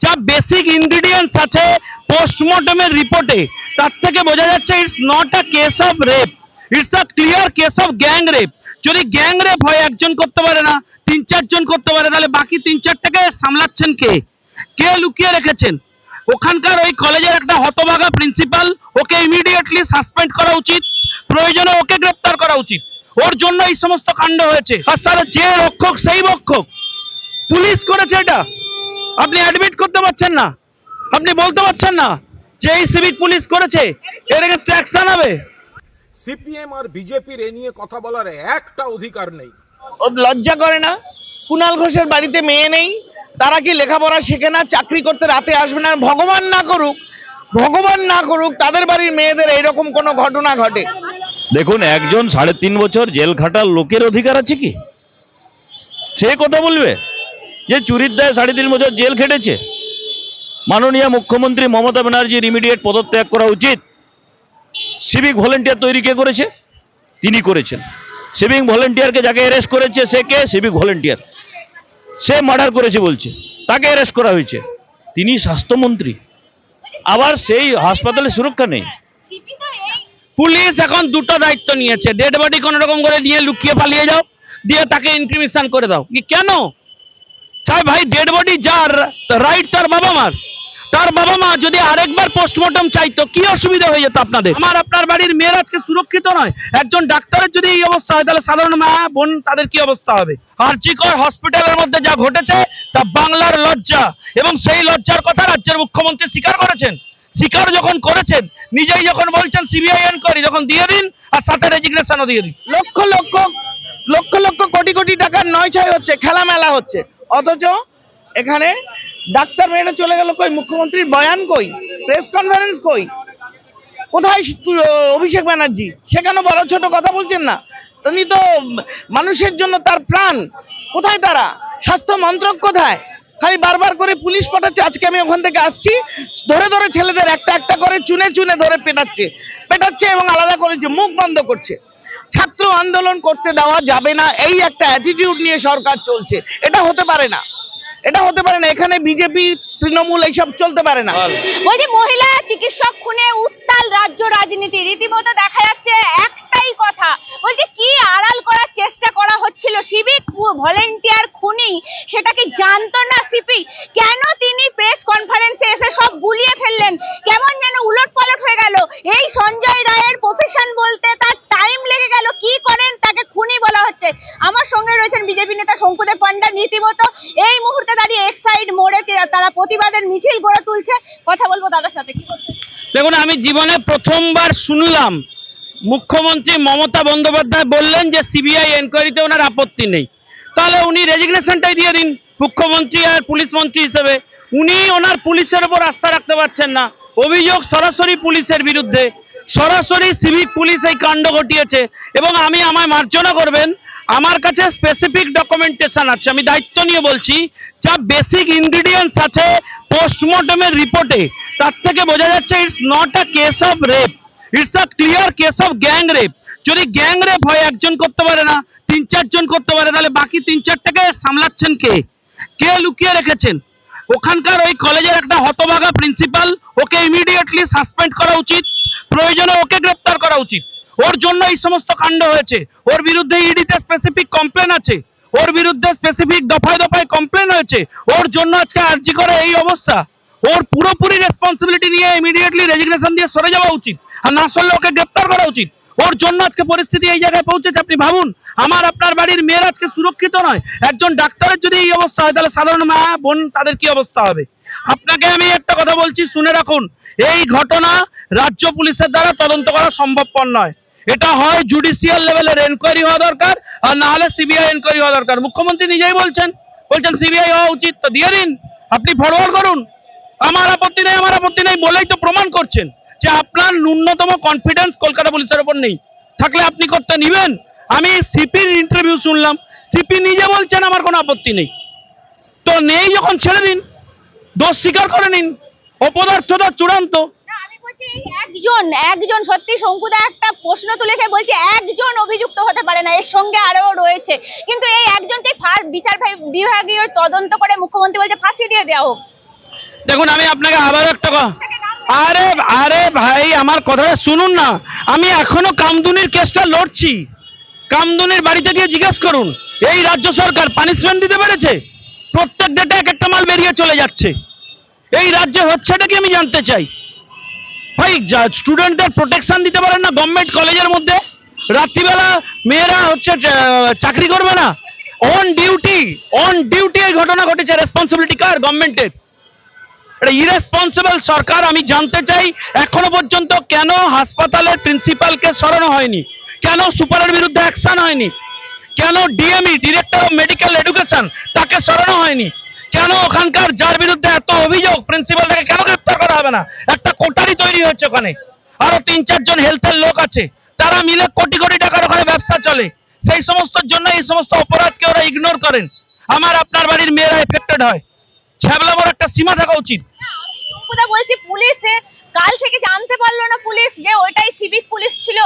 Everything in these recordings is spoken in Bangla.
যা বেসিক ইনগ্রিডিয়েন্টস আছে পোস্টমর্টমের রিপোর্টে তার থেকে বোঝা যাচ্ছে it's not a case of rape it's a clear case of gang rape যদি গ্যাং রেপ হয়, একজন করতে পারে না, তিন চারজন করতে পারে, তাহলে বাকি তিন চারটাকে সামলাচ্ছেন কে? কে লুকিয়ে রেখেছেন? ওখানকার ওই কলেজের একটা হতভাগা প্রিন্সিপাল ওকে ইমিডিয়েটলি সাসপেন্ড করা উচিত, প্রয়োজনে ওকে গ্রেপ্তার করা উচিত। ওর জন্য এই সমস্ত কাণ্ড হয়েছে। আর স্যার যে রক্ষক, সেই রক্ষক। পুলিশ করেছে এটা। আপনি অ্যাডমিট করতে পারছেন না। আপনি বলতে পারছেন না যে এই সিভিক পুলিশ করেছে এর এগেনস্ট অ্যাকশন হবে সিপিএম আর বিজেপির এ নিয়ে কথা বলার একটা অধিকার নেই। ওর লজ্জা করে না? কুণাল ঘোষের বাড়িতে মেয়ে নেই তারা কি লেখাপড়া শেখে না চাকরি করতে রাতে আসবে না? ভগবান না করুক ভগবান না করুক তাদের বাড়ির মেয়েদের এইরকম কোনো ঘটনা ঘটে। দেখুন একজন সাড়ে তিন বছর জেল খাটার লোকের অধিকার আছে কি? সে কথা বলবে? যে চুরির দায় সাড়ে তিন বছর জেল খেটেছে, মাননীয় মুখ্যমন্ত্রী মমতা ব্যানার্জির ইমিডিয়েট পদত্যাগ করা উচিত। সিভিক ভলেন্টিয়ার তৈরি কে করেছে? তিনি করেছেন। সিভিক ভলেন্টিয়ারকে যাকে অ্যারেস্ট করেছে, সে কে? সিভিক ভলেন্টিয়ার সে মার্ডার করেছে বলছে। তাকে অ্যারেস্ট করা হয়েছে। তিনি স্বাস্থ্যমন্ত্রী। আবার সেই হাসপাতালে সুরক্ষা নেই। পুলিশ এখন দুটো দায়িত্ব নিয়েছে। ডেড বডি কোন রকম করে দিয়ে লুকিয়ে পালিয়ে যাও, দিয়ে তাকে ইনক্রিমিশন করে দাও। কি কেন? চাই ভাই ডেড বডি যার রাইট তার বাবা মার। তার বাবা মা যদি আরেকবার পোস্টমর্টম চাইতো, কি অসুবিধা হয়ে যেত আপনাদের? আমার আপনার বাড়ির মেয়ের আজকে সুরক্ষিত নয়। একজন ডাক্তারের যদি এই অবস্থা হয়, তাহলে সাধারণ মা, বোন, তাদের কি অবস্থা হবে? আরজিকর হসপিটালের মধ্যে যা ঘটেছে, তা বাংলার লজ্জা। এবং সেই লজ্জার কথা রাজ্যের মুখ্যমন্ত্রী স্বীকার করেছেন। স্বীকার যখন করেছেন, নিজেই যখন বলছেন সিবিআই এনকোয়ারি যখন দিয়ে দিন, আর সাথে রেজিগনেশনও দিয়ে দিন। লক্ষ লক্ষ লক্ষ লক্ষ কোটি কোটি টাকার নয় ছয় হচ্ছে খেলা মেলা হচ্ছে। অথচ এখানে ডাক্তার মেয়েরা চলে গেল কই? মুখ্যমন্ত্রীর বয়ান কই? প্রেস কনফারেন্স কই? কোথায় অভিষেক ব্যানার্জি? সেখানে বড় ছোট কথা বলছেন না? তিনি তো মানুষের জন্য তার প্রাণ। কোথায় তারা? স্বাস্থ্য মন্ত্রক কোথায়? খালি বারবার করে পুলিশ পাঠাচ্ছে। আজকে আমি ওখান থেকে আসছি। ধরে ধরে ছেলেদের একটা একটা করে চুনে চুনে ধরে পেটাচ্ছে। পেটাচ্ছে এবং আলাদা করেছে। মুখ বন্ধ করছে। ছাত্র আন্দোলন করতে দেওয়া যাবে না। এই একটা অ্যাটিটিউড নিয়ে সরকার চলছে। এটা হতে পারে না। এটা হতে পারে না। এখানে বিজেপি, তৃণমূল এইসব চলতে পারে না। বলছি, মহিলা চিকিৎসক খুনে উত্তাল রাজ্য রাজনীতি। রীতিমতো দেখা যাচ্ছে একটাই কথা। বলছে, কি আড়াল করার চেষ্টা করা হচ্ছিল? সিভিক ভলেন্টিয়ার খুনি সেটা কি জানতো না সিপি কেন তিনি প্রেস কনফারেন্সে এসে সব গুলিয়ে ফেললেন? কেমন যেন উলট পালট হয়ে গেল। এই সঞ্জয় রায়ের প্রফেশন বলতে তার টাইম লেগে গেল। কি করেন তাকে খুনি বলা হচ্ছে। আমার সঙ্গে রয়েছেন বিজেপি নেতা শঙ্কুদেব পান্ডা রীতিমতো। এই মুহূর্তে দাঁড়িয়ে এক সাইড মোড়ে তারা প্রতিবাদের মিছিল গড়ে তুলছে। কথা বলব দাদার সাথে, কি দেখুন, আমি জীবনে প্রথমবার শুনলাম মুখ্যমন্ত্রী মমতা বন্দ্যোপাধ্যায় বললেন যে সিবিআই এনকোয়ারিতে ওনার আপত্তি নেই। তাহলে উনি রেজিগনেশনটাই দিয়ে দিন, মুখ্যমন্ত্রী আর পুলিশ মন্ত্রী হিসেবে। উনি ওনার পুলিশের উপর আস্থা রাখতে পারছেন না। অভিযোগ সরাসরি পুলিশের বিরুদ্ধে। সরাসরি সিভিক পুলিশ এই কাণ্ড ঘটিয়েছে এবং আমি আমায় মার্জনা করবেন। আমার কাছে স্পেসিফিক ডকুমেন্টেশন আছে, আমি দায়িত্ব নিয়ে বলছি, যা বেসিক ইনগ্রিডিয়েন্টস আছে পোস্টমর্টমের রিপোর্টে তার থেকে বোঝা যাচ্ছে it's not a case of rape it's a clear case of gang rape যদি গ্যাং রেপ হয়, একজন করতে পারে না, তিন চারজন করতে পারে, তাহলে বাকি তিন চারটাকে সামলাচ্ছেন কে? কে লুকিয়ে রেখেছেন? ওখানকার ওই কলেজের একটা হতভাগা প্রিন্সিপাল ওকে ইমিডিয়েটলি সাসপেন্ড করা উচিত, প্রয়োজনে ওকে গ্রেপ্তার করা উচিত। ওর জন্য এই সমস্ত কাণ্ড হয়েছে। ওর বিরুদ্ধে ইডিতে স্পেসিফিক কমপ্লেন আছে। ওর বিরুদ্ধে স্পেসিফিক দফায় দফায় কমপ্লেন হয়েছে। ওর জন্য আজকে আর্জি করে এই অবস্থা। ওর পুরোপুরি রেসপন্সিবিলিটি নিয়ে ইমিডিয়েটলি রেজিগনেশন দিয়ে সরে যাওয়া উচিত। আর না সরলে ওকে গ্রেপ্তার করা উচিত। ওর জন্য আজকে পরিস্থিতি এই জায়গায় পৌঁছেছে। আপনি ভাবুন, আমার, আপনার বাড়ির মেয়ের আজকে সুরক্ষিত নয়। একজন ডাক্তারের যদি এই অবস্থা হয়, তাহলে সাধারণ মা, বোন, তাদের কি অবস্থা হবে? আপনাকে আমি একটা কথা বলছি, শুনে রাখুন। এই ঘটনা রাজ্য পুলিশের দ্বারা তদন্ত করা সম্ভবপর নয়। এটা হয় জুডিশিয়াল লেভেলের এনকোয়ারি হওয়া দরকার, আর না হলে সিবিআই এনকোয়ারি হওয়া দরকার। মুখ্যমন্ত্রী নিজেই বলছেন বলছেন সিবিআই হওয়া উচিত। তো দিয়ে দিন। আপনি ফরওয়ার্ড করুন। আমার আপত্তি নেই, আমার আপত্তি নেই বলেই তো প্রমাণ করছেন যে আপনার ন্যূনতম কনফিডেন্স কলকাতা পুলিশের উপর নেই। থাকলে আপনি করতে নিবেন। আমি সিপির ইন্টারভিউ শুনলাম, সিপি নিজে বলছেন আমার কোনো আপত্তি নেই। তো নেই যখন ছেড়ে দিন, দোষ স্বীকার করে নিন অপদার্থতা চূড়ান্ত। একজন একজন, সত্যি শঙ্কুদা একটা প্রশ্ন তুলেছে বলছে একজন অভিযুক্ত হতে পারে না, এর সঙ্গে আরও রয়েছে। কিন্তু এই একজনকে বিচার বিভাগীয় তদন্ত করে মুখ্যমন্ত্রী বলছে ফাঁসি দিয়ে দেওয়া হোক। দেখুন, আমি আপনাকে আবারও একটা আরে আরে ভাই, আমার কথাটা শুনুন না। আমি এখনও কামদুনির কেসটা লড়ছি। কামদুনির বাড়িতে গিয়ে জিজ্ঞেস করুন, এই রাজ্য সরকার পানিশমেন্ট দিতে পেরেছে? প্রত্যেক ডেটে এক একটা মাল বেরিয়ে চলে যাচ্ছে। এই রাজ্যে হচ্ছেটা কি আমি জানতে চাই? ভাই স্টুডেন্টদের প্রোটেকশন দিতে পারেন না গভর্নমেন্ট কলেজের মধ্যে? রাত্রিবেলা মেয়েরা হচ্ছে চাকরি করবে না? অন ডিউটি অন ডিউটি এই ঘটনা ঘটেছে। রেসপন্সিবিলিটি কার গভর্নমেন্টের এটা ইরেসপন্সিবল সরকার, আমি জানতে চাই, এখনও পর্যন্ত কেন হাসপাতালের প্রিন্সিপালকে সরানো হয়নি? কেন সুপারের বিরুদ্ধে অ্যাকশন হয়নি? কেন DME director of medical education তাকে সরানো হয়নি? কেন ওখানকার যার বিরুদ্ধে এত অভিযোগ প্রিন্সিপালটাকে কেন গ্রেপ্তার করা হবে না? একটা কোটারি তৈরি হচ্ছে ওখানে। আরও তিন চারজন হেলথের লোক আছে। তারা মিলে কোটি কোটি টাকার ওখানে ব্যবসা চলে। সেই সমস্ত জন্য এই সমস্ত অপরাধকে ওরা ইগনোর করেন। আমার আপনার বাড়ির মেয়েরা এফেক্টেড হয়। ছ্যাবলামোর একটা সীমা থাকা উচিত। কথা বলছি, পুলিশে কাল থেকে জানতে পারল না পুলিশ যে ওইটাই সিভিক পুলিশ ছিল।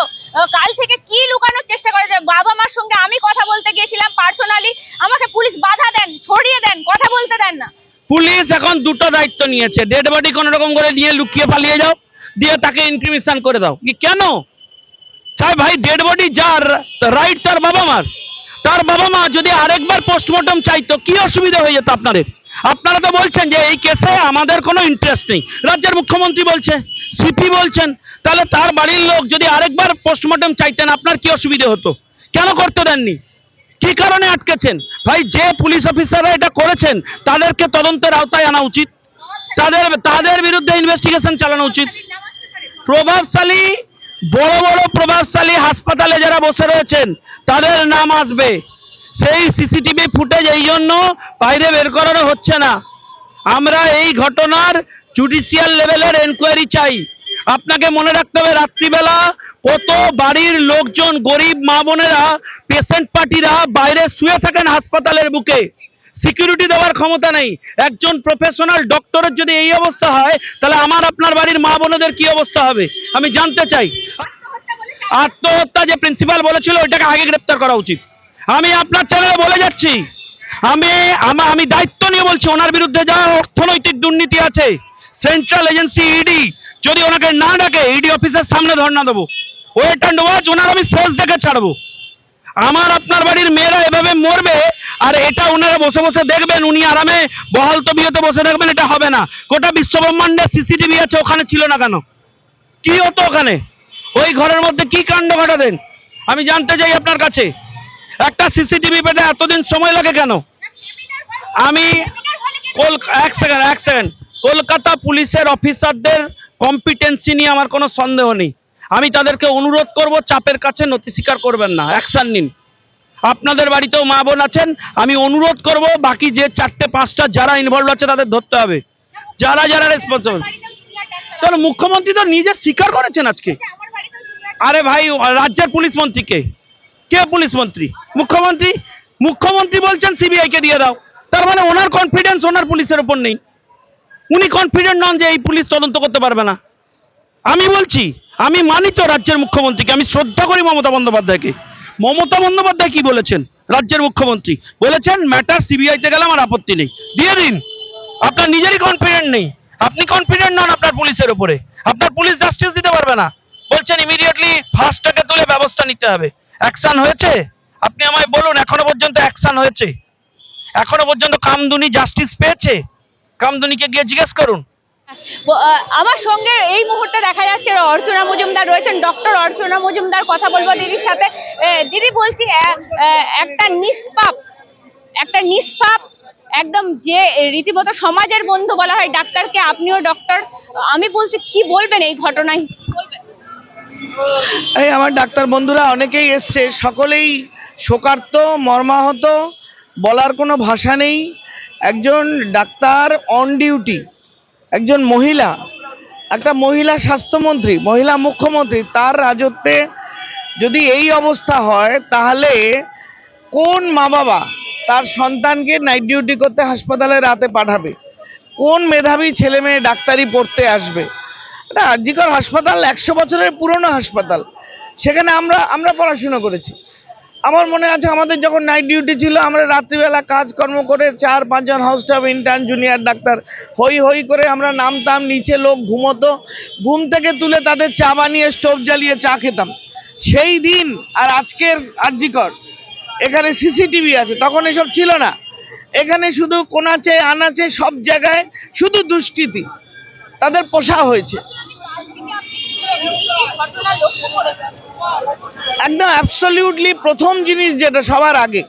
কাল থেকে কি লুকানোর চেষ্টা করে? বাবা মার সঙ্গে আমি কথা বলতে গিয়েছিলাম পার্সোনালি আমাকে পুলিশ বাধা দেন, ছড়িয়ে দেন, কথা বলতে দেন না। পুলিশ এখন দুটো দায়িত্ব নিয়েছে। ডেড বডি কোন রকম করে নিয়ে লুকিয়ে পালিয়ে যাও, দিয়ে তাকে ইনক্রিমিশন করে দাও। কি কেন? চাই ভাই ডেড বডি যার রাইট তার বাবা মার। তার বাবা মা যদি আরেকবার পোস্টমর্টম চাইতো, কি অসুবিধা হয়ে যেত আপনাদের? আপনারা তো বলছেন যে এই কেসে আমাদের কোনো ইন্টারেস্ট নেই। রাজ্যের মুখ্যমন্ত্রী বলছে সিপি বলছেন, তাহলে তার বাড়ির লোক যদি আরেকবার পোস্টমর্টম চাইতেন, আপনার কি অসুবিধা হতো? কেন করতে দেননি? কি কারণে আটকেছেন? ভাই, যে পুলিশ অফিসাররা এটা করেছেন, তাদেরকে তদন্তের আওতায় আনা উচিত। তাদের তাদের বিরুদ্ধে ইনভেস্টিগেশন চালানো উচিত। প্রভাবশালী, বড় বড় প্রভাবশালী হাসপাতালে যারা বসে রয়েছেন, তাদের নাম আসবে। সেই সিসিটিভি ফুটেজ এই জন্য বাইরে বের করানো হচ্ছে না। আমরা এই ঘটনার জুডিশিয়াল লেভেলের এনকোয়ারি চাই। আপনাকে মনে রাখতে হবে, রাত্রিবেলা কত বাড়ির লোকজন, গরিব মা বোনেরা পেশেন্ট পার্টিরা বাইরে শুয়ে থাকেন হাসপাতালের বুকে। সিকিউরিটি দেওয়ার ক্ষমতা নেই। একজন প্রফেশনাল ডক্টরের যদি এই অবস্থা হয়, তাহলে আমার আপনার বাড়ির মা বোনদের কি অবস্থা হবে? আমি জানতে চাই। আত্মহত্যা যে প্রিন্সিপাল বলেছিল, ওইটাকে আগে গ্রেপ্তার করা উচিত। আমি আপনার চ্যানেলে বলে যাচ্ছি। আমি, আমা- আমি দায়িত্ব নিয়ে বলছি, ওনার বিরুদ্ধে যা অর্থনৈতিক দুর্নীতি আছে সেন্ট্রাল এজেন্সি ইডি যদি ওনাকে না ডাকে ইডি অফিসের সামনে ধর্ণা দেবো। ওয়েট অ্যান্ড ওয়াচ ওনার আমি শেষ দেখে ছাড়বো। আমার আপনার বাড়ির মেয়েরা এভাবে মরবে, আর এটা ওনারা বসে বসে দেখবেন, উনি আরামে বহাল তবিয়তে বসে থাকবেন, এটা হবে না। গোটা বিশ্ব ব্রহ্মাণ্ডে সিসিটিভি আছে, ওখানে ছিল না কেন? কি হতো ওখানে? ওই ঘরের মধ্যে কি কাণ্ড ঘটাতেন? আমি জানতে চাই আপনার কাছে। একটা সিসিটিভি পেতে এতদিন সময় লাগে কেন? আমি এক সেকেন্ড এক সেকেন্ড কলকাতা পুলিশের অফিসারদের কম্পিটেন্সি নিয়ে আমার কোনো সন্দেহ নেই। আমি তাদেরকে অনুরোধ করব, চাপের কাছে নথি স্বীকার করবেন না। অ্যাকশন নিন। আপনাদের বাড়িতেও মা বোন আছেন, আমি অনুরোধ করব, বাকি যে চারটে, পাঁচটা যারা ইনভলভ আছে তাদের ধরতে হবে। যারা যারা রেসপন্সিবল তাহলে মুখ্যমন্ত্রী তো নিজে স্বীকার করেছেন আজকে। আরে ভাই, রাজ্যের পুলিশ মন্ত্রী কে পুলিশ মন্ত্রী? মুখ্যমন্ত্রী? মুখ্যমন্ত্রী বলছেন সিবিআই কে দিয়ে দাও। তার মানে ওনার কনফিডেন্স ওনার পুলিশের উপর নেই। উনি কনফিডেন্ট নন যে এই পুলিশ তদন্ত করতে পারবে না। আমি বলছি, আমি মানি তো রাজ্যের মুখ্যমন্ত্রীকে, আমি শ্রদ্ধা করি মমতা বন্দ্যোপাধ্যায়কে। মমতা বন্দ্যোপাধ্যায় কি বলেছেন? রাজ্যের মুখ্যমন্ত্রী বলেছেন ম্যাটার সিবিআইতে গেলে আমার আপত্তি নেই। দিয়ে দিন। আপনার নিজেরই কনফিডেন্ট নেই। আপনি কনফিডেন্ট নন আপনার পুলিশের উপরে। আপনার পুলিশ জাস্টিস দিতে পারবে না। বলছেন ইমিডিয়েটলি ফার্স্টটাকে তুলে ব্যবস্থা নিতে হবে। অ্যাকশন হয়েছে? আপনি আমায় বলুন, এখনও পর্যন্ত অ্যাকশন হয়েছে? এখনও পর্যন্ত কামদুনি জাস্টিস পেয়েছে? কামদুনিকে গিয়ে জিজ্ঞেস করুন। আমার সঙ্গে এই মুহূর্তে দেখা যাচ্ছে অর্চনা মজুমদার রয়েছেন। ডক্টর অর্চনা মজুমদার, কথা বলব দিদির সাথে। দিদি বলছি একটা নিষ্পাপ একটা নিষ্পাপ, একদম যে রীতিমতো সমাজের বন্ধু বলা হয় ডাক্তারকে, আপনিও ডক্টর আমি বলছি, কি বলবেন এই ঘটনায়? বলবেন? এই আমার ডাক্তার বন্ধুরা, অনেকেই এসছে। সকলেই শোকার্ত, মর্মাহত, বলার কোনো ভাষা নেই। একজন ডাক্তার অন ডিউটি একজন মহিলা, একটা মহিলা স্বাস্থ্যমন্ত্রী, মহিলা মুখ্যমন্ত্রী, তার রাজত্বে যদি এই অবস্থা হয়, তাহলে কোন মা বাবা তার সন্তানকে নাইট ডিউটি করতে হাসপাতালে রাতে পাঠাবে? কোন মেধাবী ছেলে মেয়ে ডাক্তারি পড়তে আসবে? এটা আরজিকর হাসপাতাল, একশো বছরের পুরনো হাসপাতাল। সেখানে আমরা আমরা পড়াশুনো করেছি। আমার মনে আছে আমাদের যখন নাইট ডিউটি ছিল, আমরা রাত্রিবেলা কাজকর্ম করে চার, পাঁচজন house staff intern junior doctor হই হই করে আমরা নামতাম, নিচে লোক ঘুমোতো, ঘুম থেকে তুলে তাদের চা বানিয়ে স্টোভ জ্বালিয়ে চা খেতাম। সেই দিন আর আজকের আর্জিকর, এখানে সিসিটিভি আছে, তখন এসব ছিল না। এখানে শুধু কোনাচে, আনাচে সব জায়গায় শুধু দুষ্কৃতি। তাদের পোষা হয়েছে আপনি ছিলেন কি কি ঘটনা লক্ষ্য করেছেন একদম অ্যাবসলিউটলি প্রথম জিনিস যেটা সবার আগে।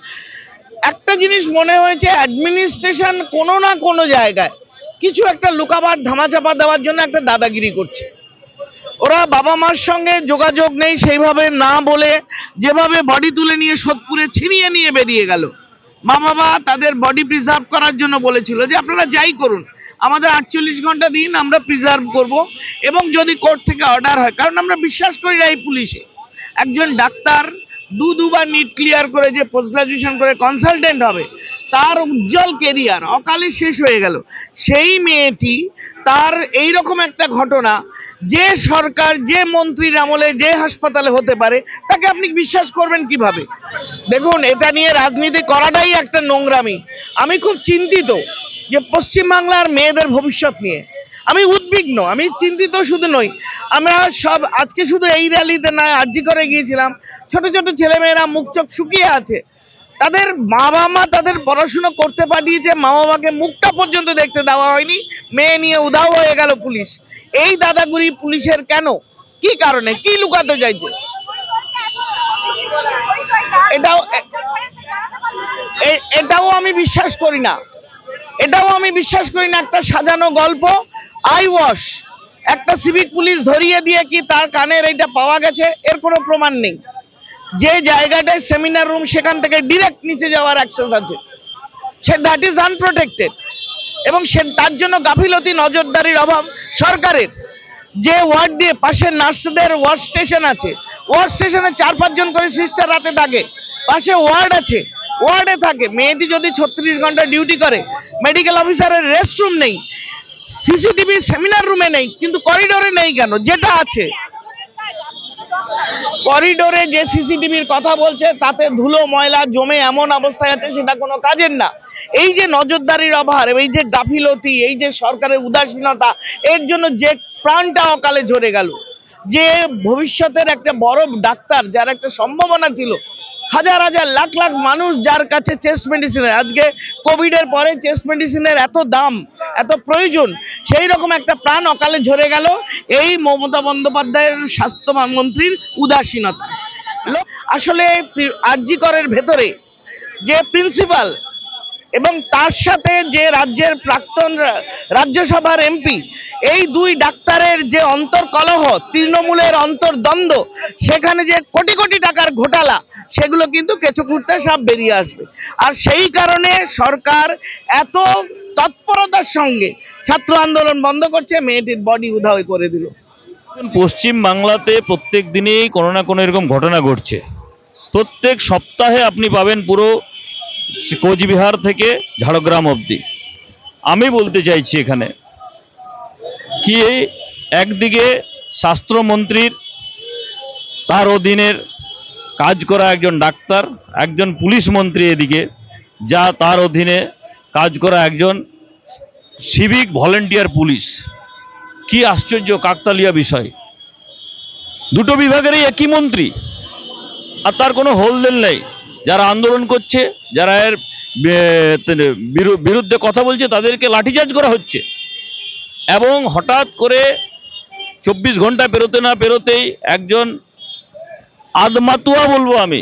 একটা জিনিস মনে হয়েছে অ্যাডমিনিস্ট্রেশন কোনো না কোনো জায়গায় কিছু একটা লুকাবার, ধামাচাপা দেওয়ার জন্য একটা দাদাগিরি করছে। ওরা বাবা মার সঙ্গে যোগাযোগ নেই, সেইভাবে না বলে যেভাবে বডি তুলে নিয়ে সোদপুরে ছিনিয়ে নিয়ে বেরিয়ে গেল। মা বাবা তাদের বডি প্রিজার্ভ করার জন্য বলেছিল যে আপনারা যাই করুন। আমাদের আটচল্লিশ ঘণ্টা দিন আমরা প্রিজার্ভ করব এবং যদি কোর্ট থেকে অর্ডার হয়, কারণ আমরা বিশ্বাস করি না এই পুলিশে। একজন ডাক্তার দু দুবার নিট ক্লিয়ার করে যে পোস্ট গ্রাজুয়েশন করে কনসালটেন্ট হবে, তার উজ্জ্বল কেরিয়ার অকালে শেষ হয়ে গেল। সেই মেয়েটি তার এই রকম একটা ঘটনা, যে সরকার, যে মন্ত্রীর আমলে যে হাসপাতালে হতে পারে, তাকে আপনি বিশ্বাস করবেন কীভাবে? দেখুন, এটা নিয়ে রাজনীতি করাটাই একটা নোংরামি। আমি খুব চিন্তিত যে পশ্চিমবাংলার মেয়েদের ভবিষ্যৎ নিয়ে। আমি উদ্বিগ্ন, আমি চিন্তিত শুধু নই। আমরা সব, আজকে শুধু এই র্যালিতে না আর্জি করে গিয়েছিলাম। ছোট ছোট ছেলেমেয়েরা মুখ চোখ শুকিয়ে আছে। তাদের মা বাবা তাদের পড়াশুনো করতে পাঠিয়েছে মা বাবাকে মুখটা পর্যন্ত দেখতে দেওয়া হয়নি। মেয়ে নিয়ে উধাও হয়ে গেল পুলিশ। এই দাদাগুড়ি পুলিশের কেন? কি কারণে? কি লুকাতে চাইছে? এটাও এটাও আমি বিশ্বাস করি না। এটাও আমি বিশ্বাস করি না, একটা সাজানো গল্প। আই ওয়াশ একটা সিভিক পুলিশ ধরিয়ে দিয়ে কি তার কানের এইটা পাওয়া গেছে? এর কোনো প্রমাণ নেই। যে জায়গাটায় সেমিনার রুম সেখান থেকে ডিরেক্ট নিচে যাওয়ার অ্যাক্সেস আছে। সে দ্যাট ইজ আনপ্রোটেক্টেড এবং সে তার জন্য গাফিলতি, নজরদারির অভাব সরকারের। যে ওয়ার্ড দিয়ে পাশে নার্সদের ওয়ার্ড স্টেশন আছে। ওয়ার্ড স্টেশনে চার পাঁচজন করে সিস্টার রাতে থাকে পাশে ওয়ার্ড আছে। ওয়ার্ডে থাকে। মেয়েটি যদি ছত্রিশ ঘণ্টা ডিউটি করে মেডিকেল অফিসারের রেস্টরুম নেই সিসিটিভি সেমিনার রুমে নেই, কিন্তু করিডোরে নেই কেন? যেটা আছে। করিডোরে যে সিসিটিভির কথা বলছে, তাতে ধুলো, ময়লা জমে এমন অবস্থায় আছে, সেটা কোনো কাজের না। এই যে নজরদারির অভাব, এই যে গাফিলতি, এই যে সরকারের উদাসীনতা, এর জন্য যে প্রাণটা অকালে ঝরে গেল। যে ভবিষ্যতের একটা বড় ডাক্তার, যার একটা সম্ভাবনা ছিল হাজার হাজার লাখ লাখ মানুষ যার কাছে চেস্ট মেডিসিনের আজকে কোভিডের পরে চেস্ট মেডিসিনের এত দাম, এত প্রয়োজন, সেই রকম একটা প্রাণ অকালে ঝরে গেল। এই মমতা বন্দ্যোপাধ্যায়ের স্বাস্থ্য মন্ত্রীর উদাসীনতা। আসলে আরজি করের ভেতরে যে প্রিন্সিপাল এবং তার সাথে যে রাজ্যের প্রাক্তন রাজ্যসভার এমপি, এই দুই ডাক্তারের যে অন্তর্কলহ, তৃণমূলের অন্তর্দ্বন্দ্ব, সেখানে যে কোটি কোটি টাকার ঘোটালা, সেগুলো কিন্তু কেঁচো খুঁড়তে সব বেরিয়ে আসবে। আর সেই কারণে সরকার এত তৎপরতার সঙ্গে ছাত্র আন্দোলন বন্ধ করছে, মেয়েটির বডি উধাও করে দিল। পশ্চিম বাংলাতে প্রত্যেক দিনেই কোনো না কোনো এরকম ঘটনা ঘটছে। প্রত্যেক সপ্তাহে আপনি পাবেন পুরো কোচবিহার থেকে ঝাড়গ্রাম অবধি। আমি বলতে চাইছি এখানে কি একদিকে স্বাস্থ্যমন্ত্রীর তার অধীনের কাজ করা একজন ডাক্তার, একজন পুলিশ মন্ত্রী এদিকে, যা তার অধীনে কাজ করা একজন সিভিক ভলেন্টিয়ার পুলিশ। কি আশ্চর্য কাকতালিয়া বিষয়। দুটো বিভাগেরই একই মন্ত্রী, আর তার কোনো হোলদেল নেই। যারা আন্দোলন করছে, যারা এর বিরুদ্ধে কথা বলছে, তাদেরকে লাঠিচার্জ করা হচ্ছে। এবং হঠাৎ করে চব্বিশ ঘণ্টা পেরোতে না পেরোতেই একজন আদমাতুয়া বলব আমি,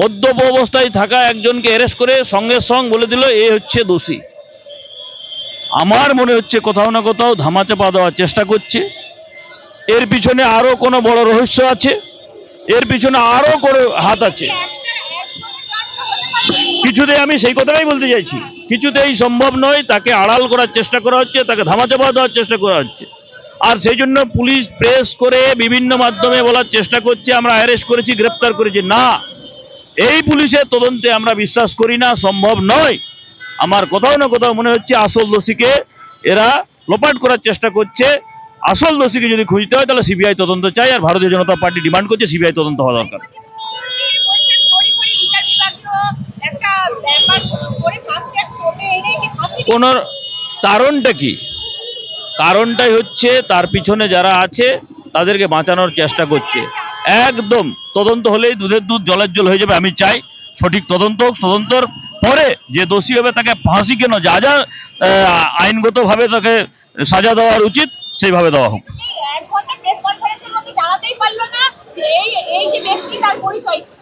মদ্যপ অবস্থায় থাকা একজনকে অ্যারেস্ট করে সঙ্গে সঙ্গ বলে দিল, এ হচ্ছে দোষী। আমার মনে হচ্ছে কোথাও না কোথাও ধামাচাপা দেওয়ার চেষ্টা করছে। এর পিছনে আরও কোনো বড় রহস্য আছে, এর পিছনে আরও করে হাত আছে। কিছুতেই আমি সেই কথাটাই বলতে চাইছি। কিছুতেই সম্ভব নয় তাকে আড়াল করার চেষ্টা করা হচ্ছে, তাকে ধামাচাপা দেওয়ার চেষ্টা করা হচ্ছে। আর সেই জন্য পুলিশ প্রেস করে বিভিন্ন মাধ্যমে বলার চেষ্টা করছে, আমরা অ্যারেস্ট করেছি, গ্রেপ্তার করেছি। না, এই পুলিশের তদন্তে আমরা বিশ্বাস করি না, সম্ভব নয়। আমার কোথাও না কোথাও মনে হচ্ছে আসল দোষীকে এরা লোপাট করার চেষ্টা করছে। আসল দোষীকে যদি খুঁজতে হয় তাহলে সিবিআই তদন্ত চাই, আর ভারতীয় জনতা পার্টি ডিমান্ড করছে, সিবিআই তদন্ত হওয়া দরকার। ওনার কারণটা কি? কারণটাই হচ্ছে তার পিছনে যারা আছে তাদেরকে বাঁচানোর চেষ্টা করছে। একদম তদন্ত হলেই দুধের দুধ জলের জল হয়ে যাবে আমি চাই সঠিক তদন্ত হোক তদন্তর পরে যে দোষী হবে তাকে ফাঁসি কেন? যা যা আইনগতভাবে তাকে সাজা দেওয়ার উচিত সেইভাবে দেওয়া হোক। জানাতেই পারল না যে এই এই যে ব্যক্তি তার পরিচয়। সেটাই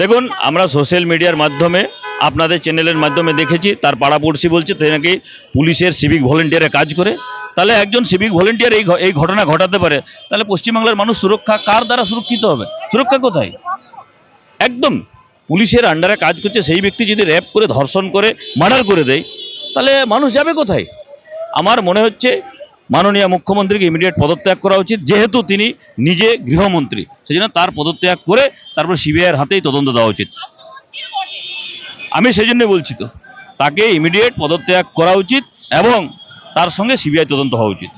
দেখুন, আমরা সোশ্যাল মিডিয়ার মাধ্যমে আপনাদের চ্যানেলের মাধ্যমে দেখেছি, তার পাড়াপড়শি বলছে সে নাকি পুলিশের সিভিক ভলেন্টিয়ারে কাজ করে। তাহলে একজন সিভিক ভলেন্টিয়ার এই এই ঘটনা ঘটাতে পারে, তাহলে পশ্চিমবাংলার মানুষ সুরক্ষা কার দ্বারা সুরক্ষিত হবে? সুরক্ষা কোথায়? একদম, পুলিশের আন্ডারে কাজ করছে, সেই ব্যক্তি যদি র্যাপ করে, ধর্ষণ করে মার্ডার করে দেয়, তাহলে মানুষ যাবে কোথায়? আমার মনে হচ্ছে মাননীয় মুখ্যমন্ত্রীকে ইমিডিয়েট পদত্যাগ করা উচিত, যেহেতু তিনি নিজে গৃহমন্ত্রী সেই জন্য তার পদত্যাগ করে তারপর সিবিআইয়ের হাতেই তদন্ত দেওয়া উচিত। আমি সেই জন্য বলছি তো, তাকে ইমিডিয়েট পদত্যাগ করা উচিত এবং তার সঙ্গে সিবিআই তদন্ত হওয়া উচিত।